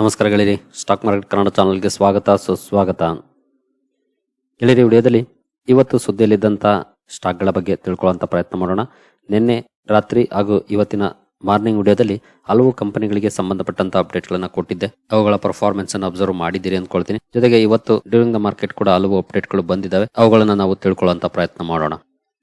ನಮಸ್ಕಾರ ಗೆಳೆಯರಿ. Stock market Kannada ಚಾನಲ್ಗೆ ಸ್ವಾಗತ, ಸುಸ್ವಾಗತ. ಗೆಳೆಯರಿ, ವಿಡಿಯೋದಲ್ಲಿ ಇವತ್ತು ಸುದ್ದಿಯಲ್ಲಿದ್ದಂಥ ಸ್ಟಾಕ್ಗಳ ಬಗ್ಗೆ ತಿಳ್ಕೊಳ್ಳುವಂಥ ಪ್ರಯತ್ನ ಮಾಡೋಣ. ನಿನ್ನೆ ರಾತ್ರಿ ಹಾಗೂ ಇವತ್ತಿನ ಮಾರ್ನಿಂಗ್ ವಿಡಿಯೋದಲ್ಲಿ ಹಲವು ಕಂಪನಿಗಳಿಗೆ ಸಂಬಂಧಪಟ್ಟಂತ ಅಪ್ಡೇಟ್ಗಳನ್ನು ಕೊಟ್ಟಿದ್ದೆ. ಅವುಗಳ ಪರ್ಫಾರ್ಮೆನ್ಸ್ ಅನ್ನು ಅಬ್ಸರ್ವ್ ಮಾಡಿದ್ದೀರಿ ಅಂದ್ಕೊಳ್ತೀನಿ. ಜೊತೆಗೆ ಇವತ್ತು ಡ್ಯೂರಿಂಗ್ ದ ಮಾರ್ಕೆಟ್ ಕೂಡ ಹಲವು ಅಪ್ಡೇಟ್ಗಳು ಬಂದಿದ್ದಾವೆ. ಅವುಗಳನ್ನು ನಾವು ತಿಳ್ಕೊಳ್ಳುವಂತ ಪ್ರಯತ್ನ ಮಾಡೋಣ.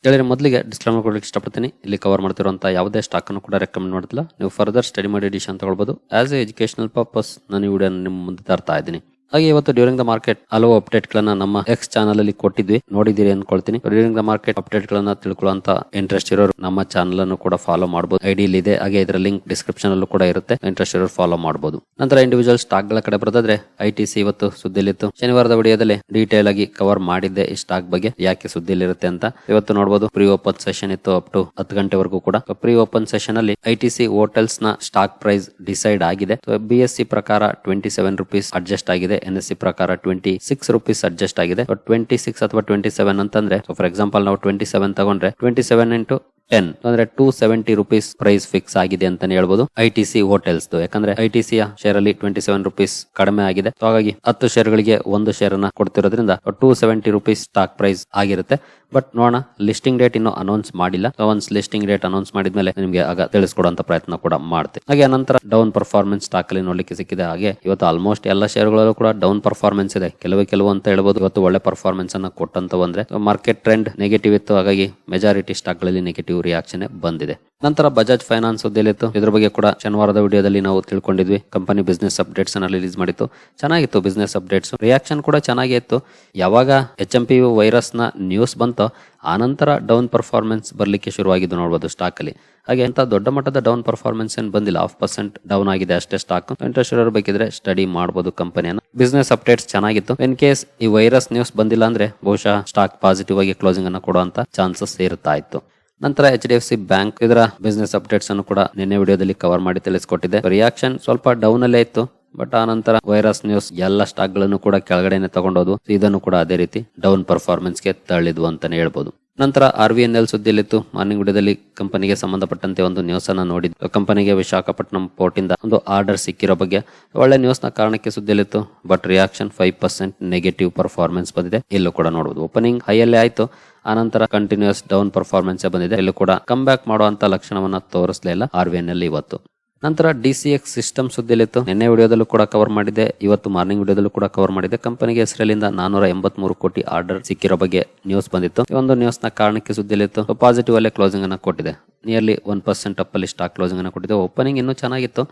ಹೇಳಿದ್ರೆ ಮೊದಲಿಗೆ ಡಿಸ್ಕ್ಲೈಮರ್ ಕೊಡಲಿಕ್ಕೆ ಇಷ್ಟಪಡ್ತೀನಿ. ಇಲ್ಲಿ ಕವರ್ ಮಾಡ್ತಿರುವಂಥ ಯಾವುದೇ ಸ್ಟಾಕ್ ಅನ್ನು ಕೂಡ ರೆಕಮೆಂಡ್ ಮಾಡ್ತಿಲ್ಲ ನೀವು ಫರ್ದರ್ ಸ್ಟಡಿ ಮಾಡಿ ಎಡಿಷನ್ ತಗೊಳ್ಬೋದು. ಆ್ಯಸ್ ಎ ಎಜುಕೇಶನಲ್ ಪರ್ಪಸ್ ನಾನು ಈ ವಿಡಿಯೋ ನಿಮ್ಮ ಮುಂದೆ ತರ್ತಾ ಇದ್ದೀನಿ. ಹಾಗೆ ಇವತ್ತು ಡ್ಯೂರಿಂಗ್ ದ ಮಾರ್ಕೆಟ್ ಹಲವು ಅಪ್ಡೇಟ್ ಗಳನ್ನ ನಮ್ಮ ಎಕ್ಸ್ ಚಾನಲ್ ಅಲ್ಲಿ ಕೊಟ್ಟಿದ್ವಿ. ನೋಡಿದಿರಿ ಅನ್ಕೊಳ್ತೀನಿ. ಡ್ಯೂರಿಂಗ್ ದ ಮಾರ್ಕೆಟ್ ಅಪ್ಡೇಟ್ ಗಳನ್ನ ತಿಳ್ಕೊಳ್ಳುವಂತ ಇಂಟ್ರೆಸ್ಟ್ ಇರೋರು ನಮ್ಮ ಚಾನಲ್ ಅನ್ನು ಕೂಡ ಫಾಲೋ ಮಾಡಬಹುದು ಐಡಿ ಇದೆ. ಹಾಗೆ ಇದರ ಲಿಂಕ್ ಡಿಸ್ಕ್ರಿಪ್ಷನ್ ಅಲ್ಲೂ ಕೂಡ ಇರುತ್ತೆ. ಇಂಟ್ರೆಸ್ಟ್ ಇರೋರು ಫಾಲೋ ಮಾಡಬಹುದು ನಂತರ ಇಂಡಿವಿಜುವಲ್ ಸ್ಟಾಕ್ಗಳ ಕಡೆ ಬರೋದಾದ್ರೆ ಐ ಟಿ ಸಿ ಇವತ್ತು ಸುದ್ದಿಲಿತ್ತು ಶನಿವಾರದ ವಿಡಿಯೋದಲ್ಲಿ ಡೀಟೇಲ್ ಆಗಿ ಕವರ್ ಮಾಡಿದ್ದೆ ಈ ಸ್ಟಾಕ್ ಬಗ್ಗೆ. ಯಾಕೆ ಸುದ್ದಿಲಿರುತ್ತೆ ಅಂತ ಇವತ್ತು ನೋಡಬಹುದು ಪ್ರೀ ಓಪನ್ ಸೆಷನ್ ಇತ್ತು ಅಪ್ ಟು ಹತ್ತು ಗಂಟೆವರೆಗೂ ಕೂಡ. ಪ್ರೀ ಓಪನ್ ಸೆಷನ್ ಅಲ್ಲಿ ಐ ಟಿ ಸಿ ಹೋಟೆಲ್ಸ್ನ ಸ್ಟಾಕ್ ಪ್ರೈಸ್ ಡಿಸೈಡ್ ಆಗಿದೆ. ಬಿ ಎಸ್ ಸಿ ಪ್ರಕಾರ ಟ್ವೆಂಟಿ ಸೆವೆನ್ ರುಪೀಸ್ ಅಡ್ಜಸ್ಟ್ ಆಗಿದೆ. ಎನ್ ಎಸ್ ಸಿ ಪ್ರಕಾರ ಟ್ವೆಂಟಿ ಸಿಕ್ಸ್ ರುಪೀಸ್ ಅಡ್ಜಸ್ಟ್ ಆಗಿದೆ. ಟ್ವೆಂಟಿ ಸಿಕ್ಸ್ ಅಥವಾ ಟ್ವೆಂಟಿ ಸೆವೆನ್ ಅಂತಂದ್ರೆ ಫಾರ್ ಎಕ್ಸಾಂಪಲ್ ನಾವು ಟ್ವೆಂಟಿ ಸೆವೆನ್ ತಗೊಂಡ್ರೆ ಟ್ವೆಂಟಿ ಸೆವೆನ್ ಇಂಟು ಟೆನ್ ಅಂದ್ರೆ two seventy rupees price fix ಆಗಿದೆ ಅಂತಾನೆ ಹೇಳ್ಬೋದು. ಐ ಟಿ ಸಿ ಹೋಟೆಲ್ಸ್ ಯಾಕಂದ್ರೆ ಐ ಟಿ ಸಿ ಶೇರ್ ಅಲ್ಲಿ ಟ್ವೆಂಟಿ ಸೆವೆನ್ ರುಪೀಸ್ ಕಡಿಮೆ ಆಗಿದೆ. ಹಾಗಾಗಿ ಹತ್ತು ಶೇರ್ ಗಳಿಗೆ ಒಂದು ಶೇರ್ ಅನ್ನ ಕೊಡ್ತಿರೋದ್ರಿಂದ two seventy rupees stock price ಆಗಿರುತ್ತೆ. ಬಟ್ ನೋಡೋಣ ಲಿಸ್ಟಿಂಗ್ ಡೇಟ್ ಇನ್ನು ಅನೌನ್ಸ್ ಮಾಡಿಲ್ಲ. ಒನ್ಸ್ ಲಿಸ್ಟಿಂಗ್ ಡೇಟ್ ಅನೌನ್ಸ್ ಮಾಡಿದ್ಮೇಲೆ ನಿಮಗೆ ಆಗ ತಿಳಿಸ್ಕೊಡುವಂತ ಪ್ರಯತ್ನ ಕೂಡ ಮಾಡ್ತೆ. ಹಾಗೆ ನಂತರ ಡೌನ್ ಪರ್ಫಾರ್ಮೆನ್ಸ್ ಸ್ಟಾಕ್ ಅಲ್ಲಿ ನೋಡ್ಲಿಕ್ಕೆ ಸಿಕ್ಕಿದೆ. ಹಾಗೆ ಇವತ್ತು ಆಲ್ಮೋಸ್ಟ್ ಎಲ್ಲ ಶೇರ್ಗಳಲ್ಲೂ ಕೂಡ ಡೌನ್ ಪರ್ಫಾರ್ಮೆನ್ಸ್ ಇದೆ. ಕೆಲವು ಕೆಲವು ಅಂತ ಹೇಳ್ಬೋದು. ಇವತ್ತು ಒಳ್ಳೆ ಪರ್ಫಾರ್ಮೆನ್ಸ್ ಅನ್ನ ಕೊಟ್ಟಂತ ಬಂದ್ರೆ ಮಾರ್ಕೆಟ್ ಟ್ರೆಂಡ್ ನೆಗೆಟಿವ್ ಇತ್ತು. ಹಾಗಾಗಿ ಮೆಜಾರಿಟಿ ಸ್ಟಾಕ್ಗಳಲ್ಲಿ ನೆಗೆಟಿವ್ ರಿಯಾಕ್ಷನ್ ಬಂದಿದೆ. ನಂತರ ಬಜಾಜ್ ಫೈನಾನ್ಸ್ ಸುದ್ದಿಯಲ್ಲಿತ್ತು ಇದ್ರ ಬಗ್ಗೆ ಕೂಡ ಶನಿವಾರದ ವಿಡಿಯೋದಲ್ಲಿ ನಾವು ತಿಳ್ಕೊಂಡಿದ್ವಿ. ಕಂಪನಿ ಬಿಸ್ನೆಸ್ ಅಪ್ಡೇಟ್ಸ್ ಅನ್ನ ರಿಲೀಸ್ ಮಾಡಿತ್ತು. ಚೆನ್ನಾಗಿತ್ತು ಬಿಸ್ನೆಸ್ ಅಪ್ಡೇಟ್ಸ್ ರಿಯಾಕ್ಷನ್ ಕೂಡ ಚೆನ್ನಾಗೇ ಇತ್ತು. ಯಾವಾಗ ಎಚ್ ಎಂ ಪಿ ವೈರಸ್ನ ನ್ಯೂಸ್ ಬಂತೋ ಆನಂತರ ಡೌನ್ ಪರ್ಫಾರ್ಮೆನ್ಸ್ ಬರಲಿಕ್ಕೆ ಶುರುವಾಗಿದ್ದು ನೋಡಬಹುದು ಸ್ಟಾಕ್ ಅಲ್ಲಿ. ಹಾಗೆ ಅಂತ ದೊಡ್ಡ ಮಟ್ಟದ ಡೌನ್ ಪರ್ಫಾರ್ಮೆನ್ಸ್ ಏನು ಬಂದಿಲ್ಲ. ಹಾಫ್ ಪರ್ಸೆಂಟ್ ಡೌನ್ ಆಗಿದೆ ಅಷ್ಟೇ ಸ್ಟಾಕ್ ಇಂಟ್ರೆಸ್ಟ್ ಇರೋರು ಬೇಕಿದ್ರೆ ಸ್ಟಡಿ ಮಾಡಬಹುದು ಕಂಪನಿಯನ್ನು ಬಿಸ್ನೆಸ್ ಅಪ್ಡೇಟ್ಸ್ ಚೆನ್ನಾಗಿತ್ತು. ಇನ್ ಕೇಸ್ ಈ ವೈರಸ್ ನ್ಯೂಸ್ ಬಂದಿಲ್ಲ ಅಂದ್ರೆ ಬಹುಶಃ ಸ್ಟಾಕ್ ಪಾಸಿಟಿವ್ ಆಗಿ ಕ್ಲೋಸಿಂಗ್ ಅನ್ನು ಕೊಡುವಂತ ಚಾನ್ಸಸ್ ಇರುತ್ತಾ ಇತ್ತು. ನಂತರ H D F C bank ಇದರ ಬಿಸ್ನೆಸ್ ಅಪ್ಡೇಟ್ಸ್ ಅನ್ನು ಕೂಡ ನಿನ್ನೆ ವಿಡಿಯೋದಲ್ಲಿ ಕವರ್ ಮಾಡಿ ತಿಳಿಸಿಕೊಟ್ಟಿದೆ. ರಿಯಾಕ್ಷನ್ ಸ್ವಲ್ಪ ಡೌನ್ ಅಲ್ಲೇ ಇತ್ತು ಬಟ್ ಆ ನಂತರ ವೈರಸ್ ನ್ಯೂಸ್ ಎಲ್ಲ ಸ್ಟಾಕ್ಗಳನ್ನು ಕೂಡ ಕೆಳಗಡೆನೆ ತಗೊಂಡೋದು. ಇದನ್ನು ಕೂಡ ಅದೇ ರೀತಿ ಡೌನ್ ಪರ್ಫಾರ್ಮೆನ್ಸ್ಗೆ ತಳ್ಳಿದ್ವು ಅಂತಾನೆ ಹೇಳ್ಬೋದು. ನಂತರ ಆರ್ ವಿ ಎನ್ ಎಲ್ ಸುದ್ದಿಯಲ್ಲಿತ್ತು. ಮಾರ್ನಿಂಗ್ ವಿಡಿಯೋದಲ್ಲಿ ಕಂಪನಿಗೆ ಸಂಬಂಧಪಟ್ಟಂತೆ ಒಂದು ನ್ಯೂಸ್ ಅನ್ನ ನೋಡಿದ್ದು ಕಂಪನಿಗೆ ವಿಶಾಖಪಟ್ಟಣಂ ಪೋರ್ಟ್ ಇಂದ ಒಂದು ಆರ್ಡರ್ ಸಿಕ್ಕಿರೋ ಬಗ್ಗೆ ಒಳ್ಳೆ ನ್ಯೂಸ್ನ ಕಾರಣಕ್ಕೆ ಸುದ್ದಿಯಲ್ಲಿತ್ತು but reaction five percent negative performance ಬಂದಿದೆ. ಇಲ್ಲೂ ಕೂಡ ನೋಡಬಹುದು ಓಪನಿಂಗ್ ಹೈಯಲ್ಲೇ ಆಯ್ತು. ಆನಂತರ ಕಂಟಿನ್ಯೂಸ್ ಡೌನ್ ಪರ್ಫಾರ್ಮೆನ್ಸ್ ಬಂದಿದೆ. ಇಲ್ಲೂ ಕೂಡ ಕಮ್ ಬ್ಯಾಕ್ ಮಾಡುವಂತ ಲಕ್ಷಣವನ್ನ ತೋರಿಸಲಿಲ್ಲ ಆರ್ ವಿ ಎನ್ ಇವತ್ತು. ನಂತರ ಡಿ ಸಿ ಎಕ್ಸ್ ಸಿಸ್ಟಮ್ ಸುದ್ದಿಯಲ್ಲಿತ್ತು. ನಿನ್ನೆ ವಿಡಿಯೋದಲ್ಲೂ ಕೂಡ ಕವರ್ ಮಾಡಿದೆ ಇವತ್ತು ಮಾರ್ನಿಂಗ್ ವಿಡಿಯೋದಲ್ಲೂ ಕೂಡ ಕವರ್ ಮಾಡಿದೆ ಕಂಪನಿಗೆ ಹೆಸರಲ್ಲಿಂದ ನಾನೂರ ಎಂಬತ್ಮೂರು ಕೋಟಿ ಆರ್ಡರ್ ಸಿಕ್ಕಿರೋ ಬಗ್ಗೆ ನ್ಯೂಸ್ ಬಂದಿತ್ತು. ಈ ಒಂದು ನ್ಯೂಸ್ನ ಕಾರಣಕ್ಕೆ ಸುದ್ದಿಯಲ್ಲಿತ್ತು. ಪಾಸಿಟಿವ್ ಅಲ್ಲೇ ಕ್ಲೋಸಿಂಗ್ ಅನ್ನ ಕೊಟ್ಟಿದೆ. ನಿಯರ್ಲಿ ಒನ್ ಪರ್ಸೆಂಟ್ ಅಪ್ ಅಲ್ಲಿ ಸ್ಟಾಕ್ ಕ್ಲೋಸಿಂಗ್ ಅನ್ನ ಕೊಟ್ಟಿದೆ. ಓಪನಿಂಗ್ ಇನ್ನೂ ಚೆನ್ನಾಗಿತ್ತು.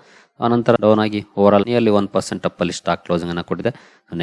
ಆನಂತರ ಡೌನ್ ಆಗಿ overall nearly one percent up ಅಲ್ಲಿ ಸ್ಟಾಕ್ ಕ್ಲೋಸಿಂಗ್ ಅನ್ನ ಕೊಟ್ಟಿದೆ.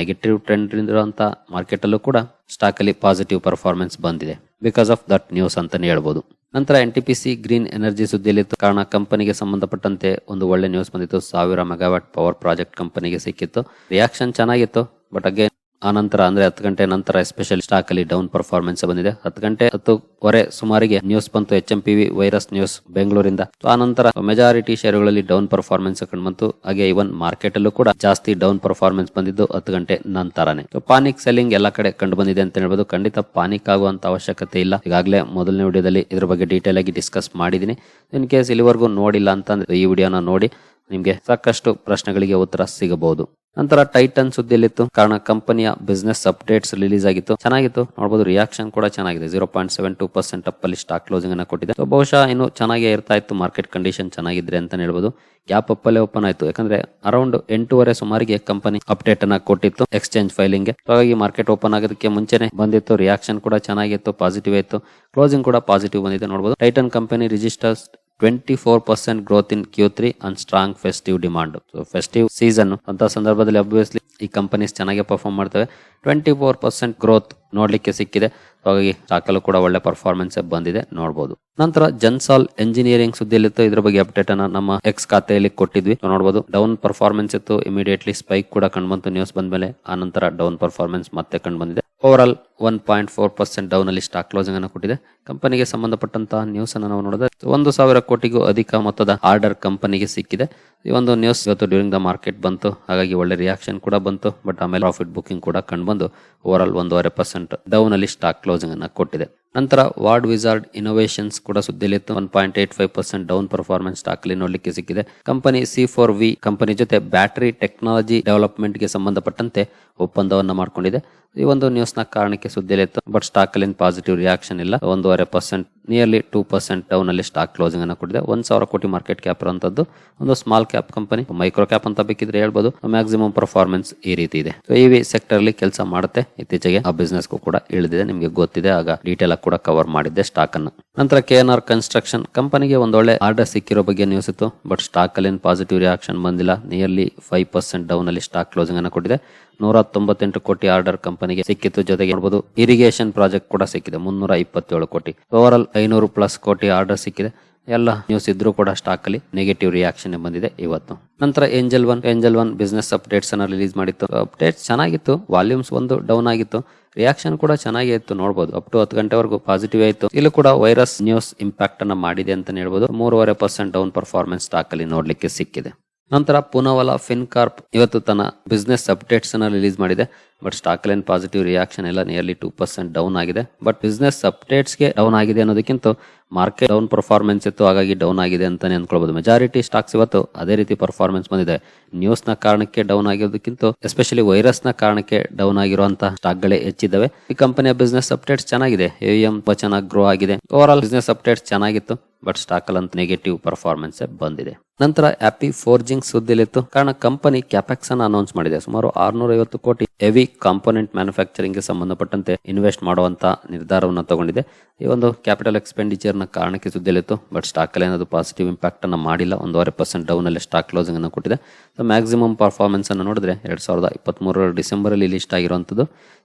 ನೆಗೆಟಿವ್ ಟ್ರೆಂಡ್ ಇರುವಂತಹ ಮಾರ್ಕೆಟ್ ಅಲ್ಲೂ ಕೂಡ ಸ್ಟಾಕ್ ಅಲ್ಲಿ ಪಾಸಿಟಿವ್ ಪರ್ಫಾರ್ಮೆನ್ಸ್ ಬಂದಿದೆ. ಬಿಕಾಸ್ ಆಫ್ ದಟ್ ನ್ಯೂಸ್ ಅಂತಾನೆ ಹೇಳ್ಬೋದು. ನಂತರ N T P C green energy ಸುದ್ದಿಯಲ್ಲಿ ಕಾರಣ ಕಂಪನಿಗೆ ಸಂಬಂಧಪಟ್ಟಂತೆ ಒಂದು ಒಳ್ಳೆ ನ್ಯೂಸ್ ಬಂದಿತ್ತು. ಸಾವಿರ ಮೆಗಾವ್ಯಾಟ್ ಪವರ್ ಪ್ರಾಜೆಕ್ಟ್ ಕಂಪನಿಗೆ ಸಿಕ್ಕಿತ್ತು. ರಿಯಾಕ್ಷನ್ ಚೆನ್ನಾಗಿತ್ತು, ಬಟ್ ಅಗೇನ್ ಆನಂತರ ಅಂದ್ರೆ ಹತ್ತು ಗಂಟೆ ನಂತರ ಎಸ್ಪೆಷಲಿ ಸ್ಟಾಕ್ ಅಲ್ಲಿ ಡೌನ್ ಪರ್ಫಾರ್ಮೆನ್ಸ್ ಬಂದಿದೆ. ಹತ್ತು ಗಂಟೆ ಹತ್ತುವರೆ ಸುಮಾರಿಗೆ ನ್ಯೂಸ್ ಬಂತು H M P virus news ಬೆಂಗಳೂರಿಂದ. ಆನಂತರ ಮೆಜಾರಿಟಿ ಶೇರುಗಳಲ್ಲಿ ಡೌನ್ ಪರ್ಫಾರ್ಮೆನ್ಸ್ ಕಂಡು ಬಂತು. ಹಾಗೆ ಇವನ್ ಮಾರ್ಕೆಟ್ ಅಲ್ಲೂ ಕೂಡ ಜಾಸ್ತಿ ಡೌನ್ ಪರ್ಫಾರ್ಮೆನ್ಸ್ ಬಂದಿದ್ದು ಹತ್ತು ಗಂಟೆ ನಂತರನೇ. ಪಾನಿಕ್ ಸೆಲ್ಲಿಂಗ್ ಎಲ್ಲ ಕಡೆ ಕಂಡು ಬಂದಿದೆ ಅಂತ ಹೇಳ್ಬೋದು. ಖಂಡಿತ ಪಾನಿಕ್ ಆಗುವಂತ ಅವಶ್ಯಕತೆ ಇಲ್ಲ. ಈಗಾಗಲೇ ಮೊದಲನೇ ವಿಡಿಯೋದಲ್ಲಿ ಇದ್ರ ಬಗ್ಗೆ ಡೀಟೇಲ್ ಆಗಿ ಡಿಸ್ಕಸ್ ಮಾಡಿದೀನಿ ಇನ್ ಕೇಸ್ ಇಲ್ಲಿವರೆಗೂ ನೋಡಿಲ್ಲ ಅಂತಂದ್ರೆ ಈ ವಿಡಿಯೋನ ನೋಡಿ ನಿಮಗೆ ಸಾಕಷ್ಟು ಪ್ರಶ್ನೆಗಳಿಗೆ ಉತ್ತರ ಸಿಗಬಹುದು. ನಂತರ ಟೈಟನ್ ಸುದ್ದಿಯಲ್ಲಿತ್ತು. ಕಾರಣ ಕಂಪನಿಯ ಬಿಸ್ನೆಸ್ ಅಪ್ಡೇಟ್ಸ್ ರಿಲೀಸ್ ಆಗಿತ್ತು. ಚೆನ್ನಾಗಿತ್ತು. ನೋಡಬಹುದು ರಿಯಾಕ್ಷನ್ ಕೂಡ ಚೆನ್ನಾಗಿದೆ. Zero point seven two percent up ಅಲ್ಲಿ ಸ್ಟಾಕ್ ಕ್ಲೋಸಿಂಗ್ ಅನ್ನು ಕೊಟ್ಟಿದೆ. ಸೊ ಬಹುಶಃ ಇನ್ನು ಚೆನ್ನಾಗೇ ಇರ್ತಾ ಇತ್ತು. ಮಾರ್ಕೆಟ್ ಕಂಡೀಷನ್ ಚೆನ್ನಾಗಿದ್ರೆ ಅಂತ ಹೇಳ್ಬೋದು. ಗ್ಯಾಪ್ ಅಪ್ ಅಲ್ಲೇ ಓಪನ್ ಆಯ್ತು. ಯಾಕಂದ್ರೆ ಅರೌಂಡ್ ಎಂಟೂವರೆ ಸುಮಾರಿಗೆ ಕಂಪನಿ ಅಪ್ಡೇಟ್ ಅನ್ನ ಕೊಟ್ಟಿತ್ತು ಎಕ್ಸ್ಚೇಂಜ್ ಫೈಲಿಂಗ್ಗೆ. ಹಾಗಾಗಿ ಮಾರ್ಕೆಟ್ ಓಪನ್ ಆಗೋದಕ್ಕೆ ಮುಂಚೆನೆ ಬಂದಿತ್ತು. ರಿಯಾಕ್ಷನ್ ಕೂಡ ಚೆನ್ನಾಗಿತ್ತು ಪಾಸಿಟಿವ್ ಇತ್ತು ಕ್ಲೋಸಿಂಗ್ ಕೂಡ ಪಾಸಿಟಿವ್ ಬಂದಿದೆ. ನೋಡಬಹುದು Titan company registers twenty four percent growth in Q three and strong festive demand so festive season ಅಂತ ಸಂದರ್ಭದಲ್ಲಿ ಅಬ್ವಿಯಸ್ಲಿ ಈ ಕಂಪನೀಸ್ ಚೆನ್ನಾಗಿ ಪರ್ಫಾರ್ಮ್ ಮಾಡ್ತವೆ. ಟ್ವೆಂಟಿ ಫೋರ್ ಪರ್ಸೆಂಟ್ ಗ್ರೋತ್ ನೋಡ್ಲಿಕ್ಕೆ ಸಿಕ್ಕಿದೆ. ಹಾಗಾಗಿ ಸ್ಟಾಕಲ್ಲೂ ಕೂಡ ಒಳ್ಳೆ ಪರ್ಫಾರ್ಮೆನ್ಸ್ ಬಂದಿದೆ ನೋಡಬಹುದು ನಂತರ ಜನ್ಸಾಲ್ ಎಂಜಿನಿಯರಿಂಗ್ ಸುದ್ದಿಯಲ್ಲಿತ್ತು, ಇದ್ರ ಬಗ್ಗೆ ಅಪ್ಡೇಟ್ ಅನ್ನ ನಮ್ಮ ಎಕ್ಸ್ ಖಾತೆಯಲ್ಲಿ ಕೊಟ್ಟಿದ್ವಿ. ನೋಡಬಹುದು ಡೌನ್ ಪರ್ಫಾರ್ಮೆನ್ಸ್ ಇತ್ತು ಇಮಿಡಿಯೇಟ್ಲಿ ಸ್ಪೈಕ್ ಕೂಡ ಕಂಡುಬಂತು ನ್ಯೂಸ್ ಬಂದ್ಮೇಲೆ, ಆ ನಂತರ ಡೌನ್ ಪರ್ಫಾರ್ಮೆನ್ಸ್ ಮತ್ತೆ ಕಂಡು ಬಂದಿದೆ overall one point four percent down ಅಲ್ಲಿ ಸ್ಟಾಕ್ ಕ್ಲೋಸಿಂಗ್ ಅನ್ನು ಕೊಟ್ಟಿದೆ. ಕಂಪನಿಗೆ ಸಂಬಂಧಪಟ್ಟಂತಹ ನ್ಯೂಸ್ ಅನ್ನು ನಾವು ನೋಡಿದ್ರೆ, ಒಂದು ಸಾವಿರ ಕೋಟಿಗೂ ಅಧಿಕ ಮೊತ್ತದ ಆರ್ಡರ್ ಕಂಪನಿಗೆ ಸಿಕ್ಕಿದೆ. ಈ ಒಂದು ನ್ಯೂಸ್ ಇವತ್ತು ಡ್ಯೂರಿಂಗ್ ದ ಮಾರ್ಕೆಟ್ ಬಂತು. ಹಾಗಾಗಿ ಒಳ್ಳೆ ರಿಯಾಕ್ಷನ್ ಕೂಡ ಬಂತು. ಬಟ್ ಆಮೇಲೆ ಪ್ರಾಫಿಟ್ ಬುಕಿಂಗ್ ಕೂಡ ಕಂಡು ಬಂದು ಓವರ್ ಆಲ್ ಒಂದೂವರೆ ಪರ್ಸೆಂಟ್ ಡೌನ್ ಅಲ್ಲಿ ಸ್ಟಾಕ್ ಕ್ಲೋಸಿಂಗ್ ಅನ್ನ ಕೊಟ್ಟಿದೆ. ನಂತರ ವಾರ್ಡ್ ವಿಜಾರ್ಡ್ ಇನೋವೇಷನ್ಸ್ ಕೂಡ ಸುದ್ದಿಲಿತ್ತು one point eight five percent down performance stock ನೋಡ್ಲಿಕ್ಕೆ ಸಿಕ್ಕಿದೆ. Company C four V company ಜೊತೆ ಬ್ಯಾಟರಿ ಟೆಕ್ನಾಲಜಿ ಡೆವಲಪ್ಮೆಂಟ್ಗೆ ಸಂಬಂಧಪಟ್ಟಂತೆ ಒಪ್ಪಂದವನ್ನು ಮಾಡಿಕೊಂಡಿದೆ. ಈ ಒಂದು ನ್ಯೂಸ್ನ ಕಾರಣಕ್ಕೆ ಸುದ್ದಿಯಲ್ಲಿತ್ತು ಬಟ್ ಸ್ಟಾಕ್ ಅಲ್ಲಿ ಪಾಸಿಟಿವ್ ರಿಯಾಕ್ಷನ್ ಇಲ್ಲ. ಒಂದೂವರೆ percent nearly two percent down ಅಲ್ಲಿ ಸ್ಟಾಕ್ ಕ್ಲೋಸಿಂಗ್ ಅನ್ನು ಕೊಟ್ಟಿದೆ. ಒಂದ್ ಸಾವಿರ ಕೋಟಿ ಮಾರ್ಕೆಟ್ ಕ್ಯಾಪ್ ಇರುವಂತದ್ದು. ಒಂದು small cap company micro cap ಅಂತ ಬೇಕಿದ್ರೆ ಹೇಳ್ಬೋದು. ಮ್ಯಾಕ್ಸಿಮಮ್ ಪರ್ಫಾರ್ಮೆನ್ಸ್ ಈ ರೀತಿ ಇದೆ. ಸೊ ಈ ಸೆಕ್ಟರ್ ಅಲ್ಲಿ ಕೆಲಸ ಮಾಡುತ್ತೆ. ಇತ್ತೀಚೆಗೆ ಆ ಬಿಸ್ನೆಸ್ ಕೂಡ ಇಳಿದಿದೆ. ನಿಮಗೆ ಗೊತ್ತಿದೆ. ಆಗ ಡೀಟೇಲ್ ಕೂಡ ಕವರ್ ಮಾಡಿದ್ದೆ ಸ್ಟಾಕ್ ಅನ್ನು. ನಂತರ ಕೆ ಎನ್ ಆರ್ ಕನ್ಸ್ಟ್ರಕ್ಷನ್ ಕಂಪನಿಗೆ ಒಂದೊಳ್ಳೆ ಆರ್ಡರ್ ಸಿಕ್ಕಿರೋ ಬಗ್ಗೆ ನ್ಯೂಸ್ ಇತ್ತು ಬಟ್ ಸ್ಟಾಕ್ ಅಲ್ಲಿ ಪಾಸಿಟಿವ್ ರಿಯಾಕ್ಷನ್ ಬಂದಿಲ್ಲ. ನಿಯರ್ಲಿ ಫೈವ್ ಪರ್ಸೆಂಟ್ ಡೌನ್ ಅಲ್ಲಿ ಸ್ಟಾಕ್ ಕ್ಲೋಸಿಂಗ್ ಅನ್ನು ಕೊಟ್ಟಿದೆ. ನೂರ ತೊಂಬತ್ತೆಂಟು ಕೋಟಿ ಆರ್ಡರ್ ಕಂಪನಿಗೆ ಸಿಕ್ಕಿತ್ತು. ಜೊತೆಗೆ ನೋಡಬಹುದು ಇರಿಗೇಷನ್ ಪ್ರಾಜೆಕ್ಟ್ ಕೂಡ ಸಿಕ್ಕಿದೆ, ಮುನ್ನೂರ ಇಪ್ಪತ್ತೇಳು ಕೋಟಿ. ಓವರ್ ಆಲ್ ಐನೂರು ಪ್ಲಸ್ ಕೋಟಿ ಆರ್ಡರ್ ಸಿಕ್ಕಿದೆ. ಎಲ್ಲ ನ್ಯೂಸ್ ಇದ್ರೂ ಕೂಡ ಸ್ಟಾಕ್ ಅಲ್ಲಿ ನೆಗೆಟಿವ್ ರಿಯಾಕ್ಷನ್ ಬಂದಿದೆ ಇವತ್ತು. ನಂತರ angel one angel one business updates ಅನ್ನ ರಿಲೀಸ್ ಮಾಡಿತ್ತು. ಅಪ್ಡೇಟ್ಸ್ ಚೆನ್ನಾಗಿತ್ತು ವಾಲ್ಯೂಮ್ಸ್ ಒಂದು ಡೌನ್ ಆಗಿತ್ತು. ರಿಯಾಕ್ಷನ್ ಕೂಡ ಚೆನ್ನಾಗೇ ಇತ್ತು ನೋಡಬಹುದು ಅಪ್ ಟು ಹತ್ತು ಗಂಟೆವರೆಗೂ ಪಾಸಿಟಿವ್ ಆಯಿತು. ಇಲ್ಲೂ ಕೂಡ ವೈರಸ್ ನ್ಯೂಸ್ ಇಂಪ್ಯಾಕ್ಟ್ ಅನ್ನ ಮಾಡಿದೆ ಅಂತ ಹೇಳ್ಬೋದು. ಮೂರುವರೆ ಪರ್ಸೆಂಟ್ ಡೌನ್ ಪರ್ಫಾರ್ಮೆನ್ಸ್ ಸ್ಟಾಕ್ ಅಲ್ಲಿ ನೋಡ್ಲಿಕ್ಕೆ ಸಿಕ್ಕಿದೆ. ನಂತರ ಪುನವಲ ಫಿನ್ಕಾರ್ಪ್ ಇವತ್ತು ತನ್ನ ಬಿಸ್ನೆಸ್ ಅಪ್ಡೇಟ್ಸ್ ಅನ್ನ ರಿಲೀಸ್ ಮಾಡಿದೆ. But stock line positive reaction ಎಲ್ಲ ನಿಯರ್ಲಿ ಟೂ ಪರ್ಸೆಂಟ್ ಡೌನ್ ಆಗಿದೆ. ಬಟ್ ಬಿಸ್ನೆಸ್ ಅಪ್ಡೇಟ್ಸ್ಗೆ ಡೌನ್ ಆಗಿದೆ ಅನ್ನೋದಕ್ಕಿಂತ ಮಾರ್ಕೆಟ್ ಡೌನ್ ಪರ್ಫಾರ್ಮೆನ್ಸ್ ಇತ್ತು, ಹಾಗಾಗಿ ಡೌನ್ ಆಗಿದೆ ಅಂತಾನೆ ಅನ್ಕೊಳ್ಬಹುದು ಮೆಜಾರಿಟಿ ಸ್ಟಾಕ್ಸ್ ಇವತ್ತು ಅದೇ ರೀತಿ ಪರ್ಫಾರ್ಮೆನ್ಸ್ ಬಂದಿದೆ. ನ್ಯೂಸ್ನ ಕಾರಣಕ್ಕೆ ಡೌನ್ ಆಗಿರೋದಕ್ಕಿಂತ ಎಸ್ಪೆಷಲಿ ವೈರಸ್ನ ಕಾರಣಕ್ಕೆ ಡೌನ್ ಆಗಿರುವಂತಹ ಸ್ಟಾಕ್ ಗಳೇ ಹೆಚ್ಚಿದ್ದಾವೆ. ಈ ಕಂಪನಿಯ ಬಿಸ್ನೆಸ್ ಅಪ್ಡೇಟ್ಸ್ ಚೆನ್ನಾಗಿದೆ. ಎಂ ಚೆನ್ನಾಗಿ ಗ್ರೋ ಆಗಿದೆ. ಓವರ್ ಆಲ್ ಬಿಸ್ನೆಸ್ ಅಪ್ಡೇಟ್ಸ್ ಚೆನ್ನಾಗಿತ್ತು ಬಟ್ ಸ್ಟಾಕ್ ಅಲ್ಲಿ ಅಂತ ನೆಗೆಟಿವ್ ಪರ್ಫಾರ್ಮೆನ್ಸ್ ಬಂದಿದೆ. ನಂತರ ಆಪಿ ಫೋರ್ಜಿಂಗ್ ಸುದ್ದಿಲಿತ್ತು. ಕಾರಣ ಕಂಪನಿ ಕ್ಯಾಪೆಕ್ಸ್ ಅನ್ನು ಅನೌನ್ಸ್ ಮಾಡಿದೆ. ಸುಮಾರು ಆರ್ನೂರ ಐವತ್ತು ಕೋಟಿ ಹೆವಿ ಕಾಂಪೋನೆಂಟ್ ಮ್ಯಾನುಫ್ಯಾಕ್ಚರಿಂಗ್ ಸಂಬಂಧಪಟ್ಟಂತೆ ಇನ್ವೆಸ್ಟ್ ಮಾಡುವಂತ ನಿರ್ಧಾರವನ್ನು ತಗೊಂಡಿದೆ. ಈ ಒಂದು ಕ್ಯಾಪಿಟಲ್ ಎಕ್ಸ್ಪೆಂಡಿಚರ್ ಕಾರಣಕ್ಕೆ ಸುದ್ದಿಯಲ್ಲಿತ್ತು, ಬಟ್ ಸ್ಟಾಕ್ ಅಲ್ಲಿ ಏನಾದ್ರು ಪಾಸಿಟಿವ್ ಇಂಪ್ಯಾಕ್ಟ್ ಅನ್ನ ಮಾಡಿಲ್ಲ, ಒಂದೂವರೆ ಪರ್ಸೆಂಟ್ ಡೌನಲ್ಲಿ ಸ್ಟಾಕ್ ಕ್ಲೋಸಿಂಗ್ ಅನ್ನು ಕೊಟ್ಟಿದೆ. ಸೊ ಮ್ಯಾಕ್ಸಿಮಮ್ ಪರ್ಫಾರ್ಮೆನ್ಸನ್ನು ನೋಡಿದ್ರೆ ಎರಡು ಸಾವಿರದ ಇಪ್ಪತ್ತ್ಮೂರರ ಡಿಸೆಂಬರಲ್ಲಿ ಲಿಸ್ಟ್ ಆಗಿರುವಂಥದ್ದು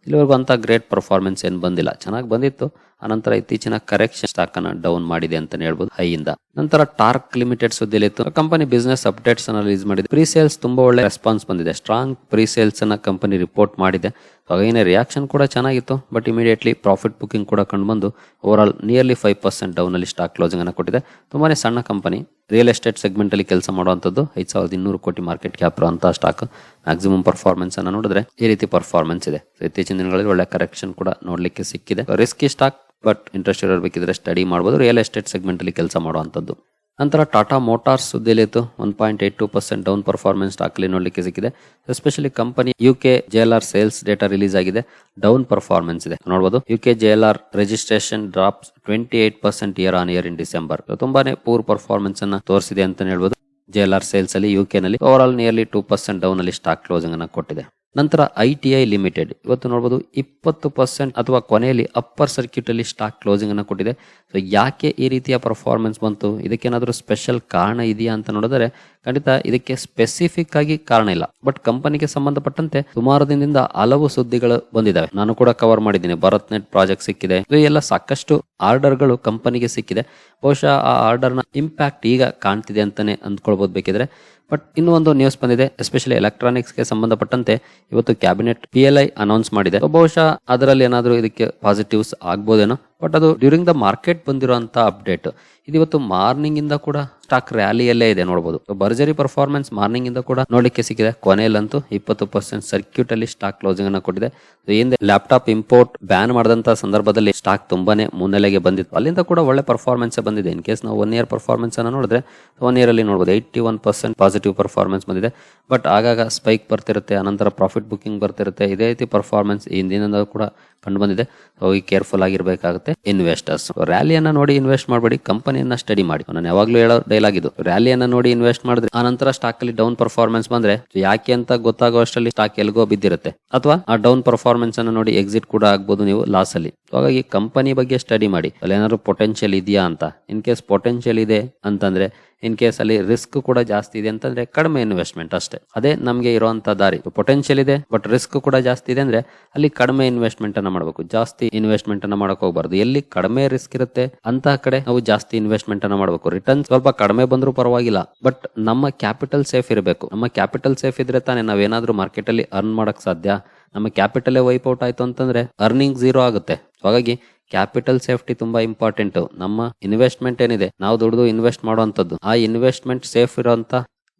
ಇಲ್ಲಿವರೆಗೂ ಅಂಥ ಗ್ರೇಟ್ ಪರ್ಫಾರ್ಮೆನ್ಸ್ ಏನು ಬಂದಿಲ್ಲ. ಚೆನ್ನಾಗಿ ಬಂದಿತ್ತು. ಆನಂತರ ಇತ್ತೀಚಿನ ಕರೆಕ್ಷನ್ ಸ್ಟಾಕ್ ಅನ್ನ ಡೌನ್ ಮಾಡಿದೆ ಅಂತ ಹೇಳ್ಬೋದು ಹೈಯಿಂದ. ನಂತರ ಟಾರ್ಕ್ ಲಿಮಿಟೆಡ್ ಸುದ್ದಿಲಿತ್ತು ಕಂಪನಿ ಬಿಸ್ನೆಸ್ ಅಪ್ಡೇಟ್ಸ್ ಅನ್ನ ರಿಲೀಸ್ ಮಾಡಿದೆ. ಪ್ರೀ ಸೇಲ್ಸ್ ತುಂಬಾ ಒಳ್ಳೆ ರೆಸ್ಪಾನ್ಸ್ ಬಂದಿದೆ. ಸ್ಟ್ರಾಂಗ್ ಪ್ರೀ ಸೇಲ್ಸ್ ಅನ್ನ ಕಂಪನಿ ರಿಪೋರ್ಟ್ ಮಾಡಿದೆ. ಹಾಗೇನೆ ರಿಯಾಕ್ಷನ್ ಕೂಡ ಚೆನ್ನಾಗಿತ್ತು. ಬಟ್ ಇಮಿಡಿಯೇಟ್ಲಿ ಪ್ರಾಫಿಟ್ ಬುಕಿಂಗ್ ಕೂಡ ಕಂಡು ಬಂದು overall nearly five percent down stock closing ಅನ್ನು ಕೊಟ್ಟಿದೆ. ತುಂಬಾನೇ ಸಣ್ಣ ಕಂಪನಿ ರಿಯಲ್ ಎಸ್ಟೇಟ್ ಸೆಗ್ಮೆಂಟ್ ಅಲ್ಲಿ ಕೆಲಸ ಮಾಡುವಂತದ್ದು ಐದು ಸಾವಿರದ ಇನ್ನೂರು ಕೋಟಿ ಮಾರ್ಕೆಟ್ ಕ್ಯಾಪ್ ಅಂತ ಸ್ಟಾಕ್ ಮ್ಯಾಕ್ಸಿಮಮ್ ಪರ್ಫಾರ್ಮೆನ್ಸ್ ಅನ್ನ ನೋಡಿದ್ರೆ ಈ ರೀತಿ ಪರ್ಫಾರ್ಮೆನ್ಸ್ ಇದೆ. ಇತ್ತೀಚಿನ ದಿನಗಳಲ್ಲಿ ಒಳ್ಳೆ ಕರೆಕ್ಷನ್ ಕೂಡ ನೋಡ್ಲಿಕ್ಕೆ ಸಿಕ್ಕಿದೆ. ರಿಸ್ಕಿ ಸ್ಟಾಕ್ ಬಟ್ ಇಂಟ್ರೆಸ್ಟ್ ಇರಬೇಕಿದ್ರೆ ಸ್ಟಡಿ ಮಾಡಬಹುದು ರಿಯಲ್ ಎಸ್ಟೇಟ್ ಸೆಗ್ಮೆಂಟ್ ಅಲ್ಲಿ ಕೆಲಸ ಮಾಡುವಂತದ್ದು ನಂತರ Tata Motors ಸುದ್ದಿಲಿತ್ತು one point eight two percent down performance stock ಅಲ್ಲಿ ನೋಡ್ಲಿಕ್ಕೆ ಸಿಕ್ಕಿದೆ. Especially company U K J L R sales data release ಆಗಿದೆ. ಡೌನ್ ಪರ್ಫಾರ್ಮೆನ್ಸ್ ಇದೆ. ನೋಡಬಹುದು U K J L R registration drops twenty eight percent year on year in December. ತುಂಬಾನೇ poor performance ಅನ್ನ ತೋರಿಸಿದೆ ಅಂತ ಹೇಳ್ಬೋದು. ಜೆ ಎಲ್ ಆರ್ ಸೇಲ್ಸ್ ಅಲ್ಲಿ U K ನಲ್ಲಿ overall nearly two percent down ಅಲ್ಲಿ ಸ್ಟಾಕ್ ಕ್ಲೋಸಿಂಗ್ ಅನ್ನ ಕೊಟ್ಟಿದೆ. ನಂತರ ಐ ಟಿ ಐ ಲಿಮಿಟೆಡ್. ಇವತ್ತು ನೋಡ್ಬೋದು ಇಪ್ಪತ್ತು ಪರ್ಸೆಂಟ್ ಅಥವಾ ಕೊನೆಯಲ್ಲಿ ಅಪ್ಪರ್ ಸರ್ಕ್ಯೂಟ್ ಅಲ್ಲಿ ಸ್ಟಾಕ್ ಕ್ಲೋಸಿಂಗ್ ಅನ್ನು ಕೊಟ್ಟಿದೆ. ಸೊ ಯಾಕೆ ಈ ರೀತಿಯ ಪರ್ಫಾರ್ಮೆನ್ಸ್ ಬಂತು? ಇದಕ್ಕೇನಾದರೂ ಸ್ಪೆಷಲ್ ಕಾರಣ ಇದೆಯಾ ಅಂತ ನೋಡಿದ್ರೆ, ಖಂಡಿತ ಇದಕ್ಕೆ ಸ್ಪೆಸಿಫಿಕ್ ಆಗಿ ಕಾರಣ ಇಲ್ಲ. ಬಟ್ ಕಂಪನಿಗೆ ಸಂಬಂಧಪಟ್ಟಂತೆ ಸುಮಾರು ದಿನದಿಂದ ಹಲವು ಸುದ್ದಿಗಳು ಬಂದಿದ್ದಾವೆ ನಾನು ಕೂಡ ಕವರ್ ಮಾಡಿದ್ದೀನಿ. ಭರತ್ ನೆಟ್ ಪ್ರಾಜೆಕ್ಟ್ ಸಿಕ್ಕಿದೆ. ಇದು ಎಲ್ಲ ಸಾಕಷ್ಟು ಆರ್ಡರ್ಗಳು ಕಂಪನಿಗೆ ಸಿಕ್ಕಿದೆ. ಬಹುಶಃ ಆ ಆರ್ಡರ್ನ ಇಂಪ್ಯಾಕ್ಟ್ ಈಗ ಕಾಣ್ತಿದೆ ಅಂತಾನೆ ಅಂದ್ಕೊಳ್ಬೋದು ಬೇಕಿದ್ರೆ. ಬಟ್ ಇನ್ನೂ ಒಂದು ನ್ಯೂಸ್ ಬಂದಿದೆ ಎಸ್ಪೆಷಲಿ ಎಲೆಕ್ಟ್ರಾನಿಕ್ಸ್ಗೆ ಸಂಬಂಧಪಟ್ಟಂತೆ ಇವತ್ತು cabinet P L I announce ಮಾಡಿದೆ. ಬಹುಶಃ ಅದರಲ್ಲಿ ಏನಾದರೂ ಇದಕ್ಕೆ ಪಾಸಿಟಿವ್ಸ್ ಆಗ್ಬೋದೇನೋ? ಬಟ್ ಅದು ಡ್ಯೂರಿಂಗ್ ದ ಮಾರ್ಕೆಟ್ ಬಂದಿರುವಂತ ಅಪ್ಡೇಟ್ ಇದು ಇವತ್ತು ಮಾರ್ನಿಂಗ್ ಇಂದ ಕೂಡ ಸ್ಟಾಕ್ ರ್ಯಾಲಿಯಲ್ಲೇ ಇದೆ ನೋಡಬಹುದು ಭರ್ಜರಿ ಪರ್ಫಾರ್ಮೆನ್ಸ್ ಮಾರ್ನಿಂಗ್ ಇಂದ ಕೂಡ ನೋಡಲಿಕ್ಕೆ ಸಿಕ್ಕಿದೆ. ಕೊನೆಯಲ್ಲಂತೂ ಇಪ್ಪತ್ತು ಪರ್ಸೆಂಟ್ ಸರ್ಕ್ಯೂಟ್ ಅಲ್ಲಿ ಸ್ಟಾಕ್ ಕ್ಲೋಸಿಂಗ್ ಅನ್ನು ಕೊಟ್ಟಿದೆ. ಹಿಂದೆ ಲ್ಯಾಪ್ಟಾಪ್ ಇಂಪೋರ್ಟ್ ಬ್ಯಾನ್ ಮಾಡಿದಂತ ಸಂದರ್ಭದಲ್ಲಿ ಸ್ಟಾಕ್ ತುಂಬಾನೇ ಮುನ್ನೆಲೆಗೆ ಬಂದಿತ್ತು. ಅಲ್ಲಿಂದ ಕೂಡ ಒಳ್ಳೆ ಪರ್ಫಾರ್ಮೆನ್ಸ್ ಬಂದಿದೆ. ಇನ್ ಕೇಸ್ ನಾವು ಒನ್ ಇಯರ್ ಪರ್ಫಾರ್ಮೆನ್ಸ್ ಅನ್ನು ನೋಡಿದ್ರೆ ಒನ್ ಇಯರ್ ಅಲ್ಲಿ ನೋಡಬಹುದು eighty one percent positive performance ಬಂದಿದೆ. ಬಟ್ ಆಗಾಗ ಸ್ಪೈಕ್ ಬರ್ತಿರುತ್ತೆ, ಅನಂತರ ಪ್ರಾಫಿಟ್ ಬುಕಿಂಗ್ ಬರ್ತಿರುತ್ತೆ. ಇದೇ ರೀತಿ ಪರ್ಫಾರ್ಮೆನ್ಸ್ ಹಿಂದಿನಿಂದ ಕೂಡ ಕಂಡು ಬಂದಿದೆ. ಹೋಗಿ ಕೇರ್ಫುಲ್ ಆಗಿರ್ಬೇಕಾಗುತ್ತೆ. ಇನ್ವೆಸ್ಟರ್ಸ್. ರ್ಯಾಲಿಯನ್ನ ನೋಡಿ ಇನ್ವೆಸ್ಟ್ ಮಾಡಬೇಡಿ. ಕಂಪನಿಯನ್ನ ಸ್ಟಡಿ ಮಾಡಿ. ನಾನು ಯಾವಾಗ್ಲೂ ಹೇಳೋ ಡೈಲಾಗ್ ಇದು. ರ್ಯಾಲಿಯನ್ನ ನೋಡಿ ಇನ್ವೆಸ್ಟ್ ಮಾಡಿದ್ರೆ ಆ ನಂತರ ಸ್ಟಾಕ್ ಅಲ್ಲಿ ಡೌನ್ ಪರ್ಫಾರ್ಮೆನ್ಸ್ ಬಂದ್ರೆ ಯಾಕೆ ಅಂತ ಗೊತ್ತಾಗೋ ಅಷ್ಟರಲ್ಲಿ ಸ್ಟಾಕ್ ಎಲ್ಗೋ ಬಿದ್ದಿರುತ್ತೆ. ಅಥವಾ ಆ ಡೌನ್ ಪರ್ಫಾರ್ಮೆನ್ಸ್ ಅನ್ನ ನೋಡಿ ಎಕ್ಸಿಟ್ ಕೂಡ ಆಗ್ಬೋದು ನೀವು ಲಾಸ್ ಅಲ್ಲಿ. ಹಾಗಾಗಿ ಕಂಪನಿ ಬಗ್ಗೆ ಸ್ಟಡಿ ಮಾಡಿ. ಅಲ್ಲಿ ಏನಾದ್ರು ಪೊಟೆನ್ಶಿಯಲ್ ಇದೆಯಾ ಅಂತ. ಇನ್ ಕೇಸ್ ಪೊಟೆನ್ಶಿಯಲ್ ಇದೆ ಅಂತಂದ್ರೆ ಇನ್ ಕೇಸ್ ಅಲ್ಲಿ ರಿಸ್ಕ್ ಕೂಡ ಜಾಸ್ತಿ ಇದೆ ಅಂತಂದ್ರೆ ಕಡಿಮೆ ಇನ್ವೆಸ್ಟ್ಮೆಂಟ್ ಅಷ್ಟೇ. ಅದೇ ನಮಗೆ ಇರುವಂತ ದಾರಿ. ಪೊಟೆನ್ಶಿಯಲ್ ಇದೆ ಬಟ್ ರಿಸ್ಕ್ ಕೂಡ ಜಾಸ್ತಿ ಇದೆ ಅಂದ್ರೆ ಅಲ್ಲಿ ಕಡಿಮೆ ಇನ್ವೆಸ್ಟ್ಮೆಂಟ್ ಅನ್ನ ಮಾಡಬೇಕು. ಜಾಸ್ತಿ ಇನ್ವೆಸ್ಟ್ಮೆಂಟ್ ಅನ್ನ ಮಾಡಕ್ ಹೋಗ್ಬಾರ್ದು. ಎಲ್ಲಿ ಕಡಿಮೆ ರಿಸ್ಕ್ ಇರುತ್ತೆ ಅಂತ ಕಡೆ ನಾವು ಜಾಸ್ತಿ ಇನ್ವೆಸ್ಟ್ಮೆಂಟ್ ಅನ್ನ ಮಾಡಬೇಕು. ರಿಟರ್ನ್ ಸ್ವಲ್ಪ ಕಡಿಮೆ ಬಂದರೂ ಪರವಾಗಿಲ್ಲ ಬಟ್ ನಮ್ಮ ಕ್ಯಾಪಿಟಲ್ ಸೇಫ್ ಇರಬೇಕು. ನಮ್ಮ ಕ್ಯಾಪಿಟಲ್ ಸೇಫ್ ಇದ್ರೆ ತಾನೇ ನಾವೇನಾದ್ರೂ ಮಾರ್ಕೆಟ್ ಅಲ್ಲಿ ಅರ್ನ್ ಮಾಡಕ್ ಸಾಧ್ಯ. ನಮ್ಮ ಕ್ಯಾಪಿಟಲ್ ವೈಪ್ ಔಟ್ ಆಯ್ತು ಅಂತಂದ್ರೆ ಅರ್ನಿಂಗ್ ಝೀರೋ ಆಗುತ್ತೆ. ಹಾಗಾಗಿ ಕ್ಯಾಪಿಟಲ್ ಸೇಫ್ಟಿ ತುಂಬಾ ಇಂಪಾರ್ಟೆಂಟ್. ನಮ್ಮ ಇನ್ವೆಸ್ಟ್ಮೆಂಟ್ ಏನಿದೆ, ನಾವು ದುಡ್ದು ಇನ್ವೆಸ್ಟ್ ಮಾಡುವಂತದ್ದು ಆ ಇನ್ವೆಸ್ಟ್ಮೆಂಟ್ ಸೇಫ್ ಇರುವಂತ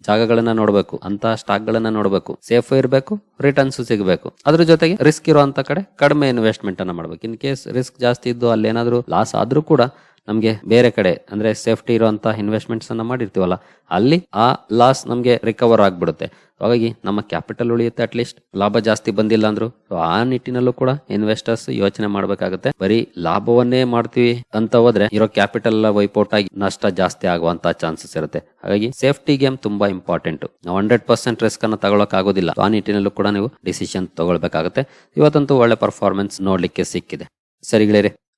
ಜಾಗಗಳನ್ನ ನೋಡಬೇಕು ಅಂತ ಸ್ಟಾಕ್ ಗಳನ್ನ ನೋಡಬೇಕು. ಸೇಫ್ ಇರಬೇಕು, ರಿಟರ್ನ್ಸ್ ಸಿಗಬೇಕು. ಅದ್ರ ಜೊತೆಗೆ ರಿಸ್ಕ್ ಇರುವಂತ ಕಡೆ ಕಡಿಮೆ ಇನ್ವೆಸ್ಟ್ಮೆಂಟ್ ಅನ್ನ ಮಾಡ್ಬೇಕು. ಇನ್ ಕೇಸ್ ರಿಸ್ಕ್ ಜಾಸ್ತಿ ಇದ್ದು ಅಲ್ಲಿ ಏನಾದ್ರೂ ಲಾಸ್ ಆದ್ರೂ ಕೂಡ ನಮಗೆ ಬೇರೆ ಕಡೆ ಅಂದ್ರೆ ಸೇಫ್ಟಿ ಇರುವಂತಹ ಇನ್ವೆಸ್ಟ್ಮೆಂಟ್ಸ್ ಅನ್ನ ಮಾಡಿರ್ತೀವಲ್ಲ, ಅಲ್ಲಿ ಆ ಲಾಸ್ ನಮಗೆ ರಿಕವರ್ ಆಗಿಬಿಡುತ್ತೆ. ಹಾಗಾಗಿ ನಮ್ಮ ಕ್ಯಾಪಿಟಲ್ ಉಳಿಯುತ್ತೆ ಅಟ್ಲೀಸ್ಟ್ ಲಾಭ ಜಾಸ್ತಿ ಬಂದಿಲ್ಲ ಅಂದ್ರು ಆ ನಿಟ್ಟಿನಲ್ಲೂ ಕೂಡ ಇನ್ವೆಸ್ಟರ್ಸ್ ಯೋಚನೆ ಮಾಡಬೇಕಾಗುತ್ತೆ. ಬರೀ ಲಾಭವನ್ನೇ ಮಾಡ್ತೀವಿ ಅಂತ ಹೋದ್ರೆ ಇರೋ ಕ್ಯಾಪಿಟಲ್ ವೈಪೌಟ್ ಆಗಿ ನಷ್ಟ ಜಾಸ್ತಿ ಆಗುವಂತ ಚಾನ್ಸಸ್ ಇರುತ್ತೆ. ಹಾಗಾಗಿ ಸೇಫ್ಟಿ ಗೇಮ್ ತುಂಬಾ ಇಂಪಾರ್ಟೆಂಟ್ ನಾವು ಹಂಡ್ರೆಡ್ ಪರ್ಸೆಂಟ್ ರಿಸ್ಕ್ ಅನ್ನ ತಗೊಳಕ್ ಆಗೋದಿಲ್ಲ ಆ ನಿಟ್ಟಿನಲ್ಲೂ ಕೂಡ ನೀವು ಡಿಸಿಷನ್ ತಗೊಳ್ಬೇಕಾಗುತ್ತೆ. ಇವತ್ತಂತೂ ಒಳ್ಳೆ ಪರ್ಫಾರ್ಮೆನ್ಸ್ ನೋಡ್ಲಿಕ್ಕೆ ಸಿಕ್ಕಿದೆ. ಸರಿಗಳೇ